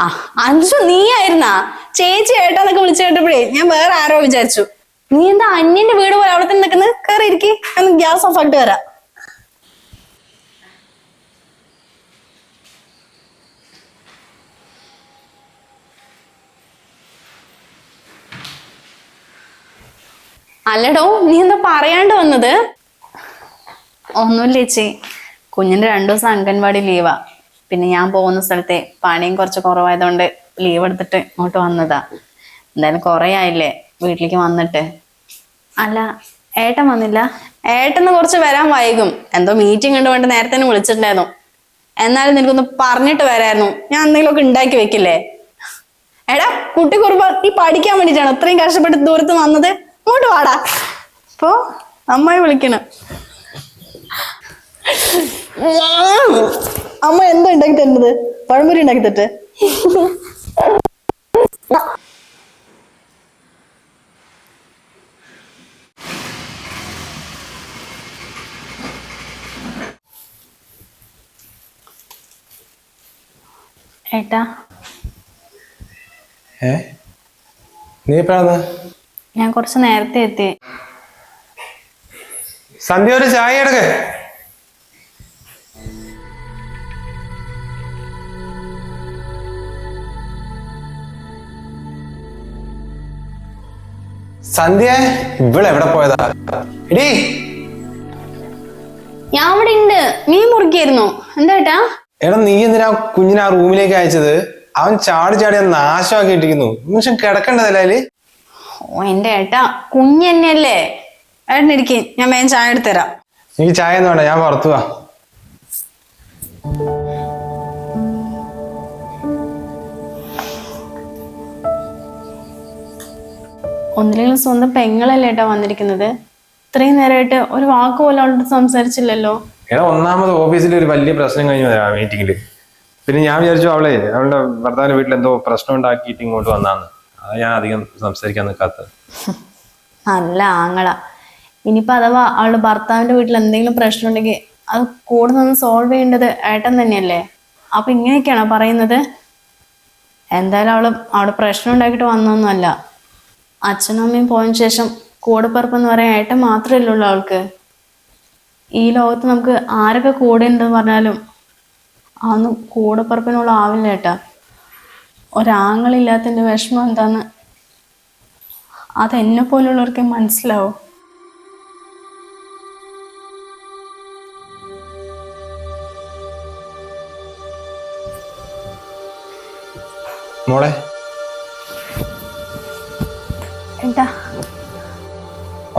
ആ അഞ്ചു നീ ആയിരുന്നാ? ചേച്ചി ഏട്ടാന്നൊക്കെ വിളിച്ചു കേട്ടപ്പോഴേ ഞാൻ വേറെ ആരോ വിചാരിച്ചു. നീ എന്താ അന്യന്റെ വീട് പോലെ അവിടെ തന്നെ നിൽക്കുന്നത് കയറി ഇരിക്കി. ഗ്യാസ് ഓഫ് ആയിട്ട് വരാം. അല്ലടോ നീ എന്താ പറയാണ്ട് വന്നത്? ഒന്നുമില്ല ചേച്ചി. കുഞ്ഞിന്റെ രണ്ടു ദിവസം അംഗൻവാടി ലീവാ പിന്നെ ഞാൻ പോകുന്ന സ്ഥലത്തെ പണിയും കുറച്ച് കുറവായതുകൊണ്ട് ലീവ് എടുത്തിട്ട് ഇങ്ങോട്ട് വന്നതാ. എന്തായാലും കുറേ ആയില്ലേ വീട്ടിലേക്ക് വന്നിട്ട്. അല്ല ഏട്ടൻ വന്നില്ല? ഏട്ടന് കുറച്ച് വരാൻ വൈകും. എന്തോ മീറ്റിംഗ് ഉണ്ട് വേണ്ട നേരത്തെ തന്നെ വിളിച്ചിട്ടുണ്ടായിരുന്നു. എന്നാലും നിനക്കൊന്ന് പറഞ്ഞിട്ട് വരായിരുന്നു. ഞാൻ എന്തെങ്കിലുമൊക്കെ ഉണ്ടാക്കി വെക്കില്ലേ? എടാ കുട്ടി കുറുമ്പ നീ പഠിക്കാൻ വേണ്ടിട്ടാണ് ഇത്രയും കഷ്ടപ്പെട്ട് ദൂരത്ത് വന്നത്. ഇങ്ങോട്ട് വാടാ. അപ്പോ അമ്മായി വിളിക്കണം. അമ്മ എന്താ ഉണ്ടാക്കി തരുന്നത്? പഴംപൊരി ഉണ്ടാക്കി തട്ടെ ഏട്ടാ. ഏ? നീ എപ്പോഴാണ് ഞാൻ കുറച്ച് നേരത്തെ എത്തി. സന്ധ്യ ഒരു ചായ എടുക്ക്. സന്ധ്യ ഇവിടെ പോയതാ? എടീ. ഞാൻ ഇവിടെ ഉണ്ട് നീ മുറുക്കിയായിരുന്നു. എന്താ ഏട്ടാ? എടാ നീ എന്തിനാ കുഞ്ഞിനെ ആ റൂമിലേക്ക് അയച്ചത്? അവൻ ചാടി ചാടി നാശമാക്കി ഇട്ടിരിക്കുന്നു മനുഷ്യൻ കിടക്കണ്ടതല്ലേ അതിൽ? ഓ എന്റെ ഏട്ടാ കുഞ്ഞ് തന്നെയല്ലേ? ഏട്ടൻ ഇരിക്കെ. ഞാൻ വേഗം ചായ എടുത്ത് തരാം. എനിക്ക് ചായ ഒന്നും വേണ്ട ഞാൻ പുറത്തു പോവാ ഒന്നിലെങ്കിലും സ്വന്തം പെങ്ങളല്ലേ ഏട്ടാ വന്നിരിക്കുന്നത്? ഇത്രയും നേരമായിട്ട് ഒരു വാക്ക് പോലും അവളോട് സംസാരിച്ചില്ലല്ലോ? എടാ ഒന്നാമത് ഓഫീസിൽ ഒരു വലിയ പ്രശ്നം കഴിഞ്ഞു വരാ മീറ്റിംഗിൽ പിന്നെ ഞാൻ വിചാരിച്ചു അവളെ അവളുടെ ഭർത്താവിന്റെ വീട്ടിൽ എന്തോ പ്രശ്നം ഉണ്ടാക്കിയിട്ട് ഇങ്ങോട്ട് വന്നാന്ന്. അത് ഞാൻ അധികം സംസാരിക്കാൻ നിൽക്കാത്തത് നല്ല ആങ്ങള. ഇനിയിപ്പോ അഥവാ അവളുടെ ഭർത്താവിന്റെ വീട്ടിൽ എന്തെങ്കിലും പ്രശ്നം ഉണ്ടെങ്കിൽ അത് കൂടെ നിന്ന് സോൾവ് ചെയ്യേണ്ടത് ഏട്ടൻ തന്നെയല്ലേ? അപ്പൊ ഇങ്ങനെയൊക്കെയാണോ പറയുന്നത്? എന്തായാലും അവൾ അവിടെ പ്രശ്നം ഉണ്ടാക്കിയിട്ട് വന്നൊന്നുമല്ല. അച്ഛനും അമ്മയും പോയതിനു ശേഷം കൂടെ എന്ന് പറയാൻ ഏട്ടൻ മാത്രമല്ലേ ഉള്ളൂ അവൾക്ക് ഈ ലോകത്ത് നമുക്ക് ആരൊക്കെ കൂടെ ഉണ്ടെന്ന് പറഞ്ഞാലും അതൊന്നും കൂടെ പിറപ്പിനുള്ള ആവില്ല ഏട്ടാ. ഒരാങ്ങളില്ലാത്തതിന്റെ വിഷമം എന്താന്ന് അതെന്നെ പോലുള്ളവർക്ക് മനസ്സിലാവും. മോളെ എന്താ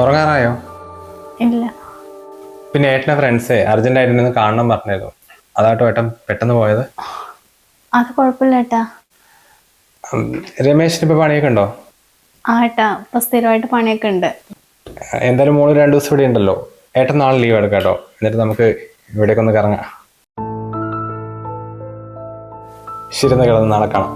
ഉറങ്ങാറായോ? ഇല്ല. പിന്നെ ഏട്ടനെ ഫ്രണ്ട്സേ അർജന്റ് ആയിട്ട് നിന്ന് കാണണം പറഞ്ഞായിരുന്നു. അതാട്ടോ ഏട്ടൻ പെട്ടെന്ന് പോയത്? അത് കുഴപ്പമില്ല ഏട്ടാ. രമേശിന് ഇപ്പൊ പണിയൊക്കെ ഉണ്ടോ? ആ ഏട്ടാ ഇപ്പൊ സ്ഥിരമായിട്ട് പണിയൊക്കെ ഉണ്ട്. എന്തായാലും മോൾ രണ്ടു ദിവസം ഇവിടെ ഉണ്ടല്ലോ. ഏട്ടൻ നാളെ ലീവ് എടുക്കാട്ടോ എന്നിട്ട് നമുക്ക് ഇവിടേക്കൊന്ന് കറങ്ങാം. ശരി കിടന്ന് നാളെ കാണാം.